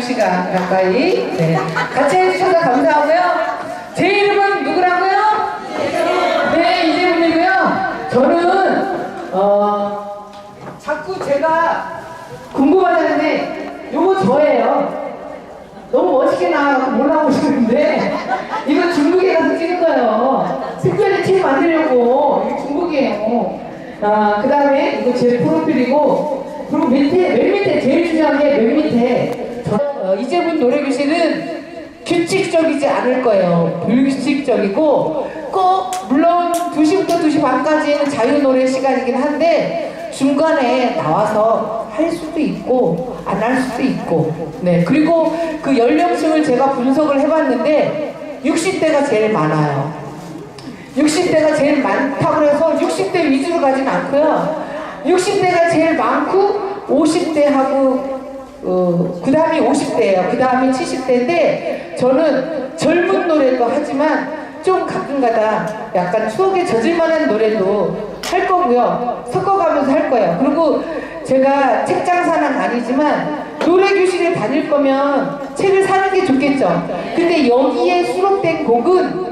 2시간 가까이 네. 같이 해주셔서 감사하고요. 제 이름은 누구라고요? 네, 이재훈이고요. 저는 어 자꾸 제가 궁금하다는데 요거 저예요. 너무 멋있게 나와서 몰라보시는데 이거 중국에 가서 찍은 거예요. 특별히 팀 만들려고 이게 중국이에요. 아, 그 다음에 이거 제 프로필이고 그리고 밑에 맨 밑에 제일 중요한 게 맨 밑에 저, 어, 이재분 노래 교실은 규칙적이지 않을 거예요. 불규칙적이고 꼭 물론 2시부터 2시 반까지는 자유 노래 시간이긴 한데 중간에 나와서 할 수도 있고 안 할 수도 있고. 네 그리고 그 연령층을 제가 분석을 해봤는데 60대가 제일 많아요. 60대가 제일 많다고 해서 60대 위주로 가진 않고요. 60대가 제일 많고 50대하고 어, 그 다음이 50대예요 그 다음이 70대인데 저는 젊은 노래도 하지만 좀 가끔가다 약간 추억에 젖을 만한 노래도 할 거고요. 섞어가면서 할 거예요. 그리고 제가 책 장사는 아니지만 노래 교실에 다닐 거면 책을 사는 게 좋겠죠. 근데 여기에 수록된 곡은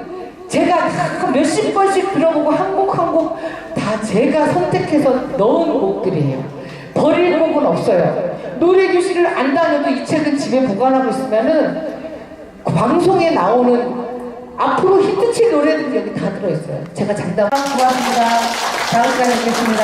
제가 다 몇십 번씩 들어보고 한 곡 한 곡 다 제가 선택해서 넣은 곡들이에요. 버릴 곡은 없어요. 노래 교실을 안 다녀도 이 책은 집에 보관하고 있으면은 방송에 나오는 앞으로 히트칠 노래들이 여기 다 들어있어요. 제가 장담 고맙습니다. 다음 시간에 뵙겠습니다.